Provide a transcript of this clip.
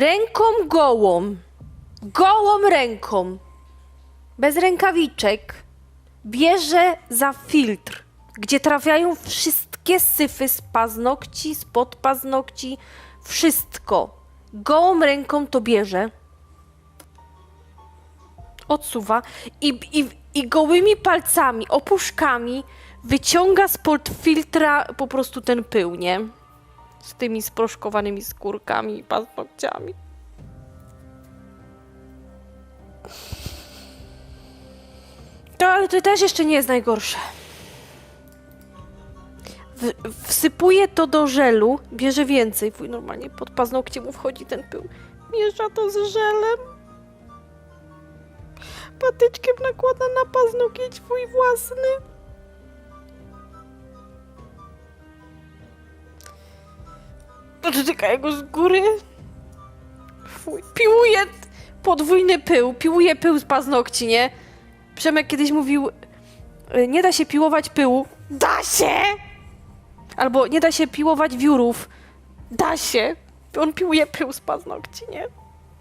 ręką gołą, gołą ręką, bez rękawiczek, bierze za filtr, gdzie trafiają wszystkie syfy z paznokci, spod paznokci, wszystko. Gołą ręką to bierze, odsuwa i, i, i gołymi palcami, opuszkami wyciąga spod filtra po prostu ten pył, nie? Z tymi sproszkowanymi skórkami i paznokciami. To, ale to też jeszcze nie jest najgorsze. W, wsypuje to do żelu, bierze więcej. Wuj, normalnie pod paznokcie mu wchodzi ten pył. Miesza to z żelem. Patyczkiem nakłada na paznokieć swój własny. Dotyka jego z góry. Fuj. Piłuje podwójny pył. Piłuje pył z paznokci, nie? Przemek kiedyś mówił, y, nie da się piłować pyłu. Da się! Albo nie da się piłować wiórów. Da się! On piłuje pył z paznokci, nie?